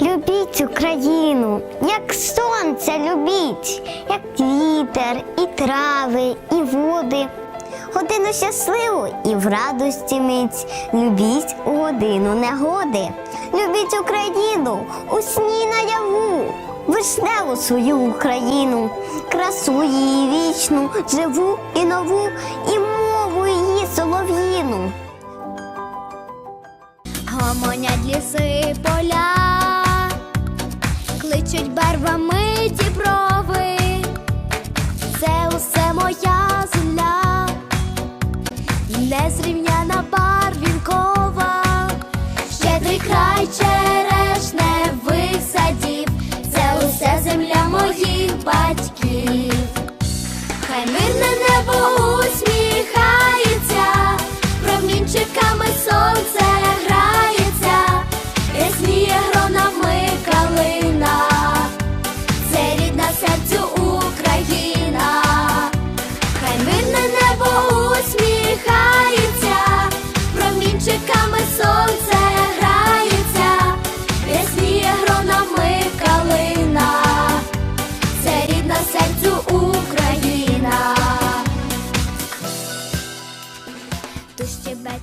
Любіть Україну, як сонце любіть, як вітер, і трави, і води. Годину щасливу і в радості мить. Любіть у годину негоди. Любіть Україну у сні наяву, вишневу свою Україну, красу її вічну, живу і нову, і мову її солов'їну. Гомонять ліси поля, це моя земля, незрівняна барвінкова, щедрий край черешневих садів, це усе земля моїх батьків, bye.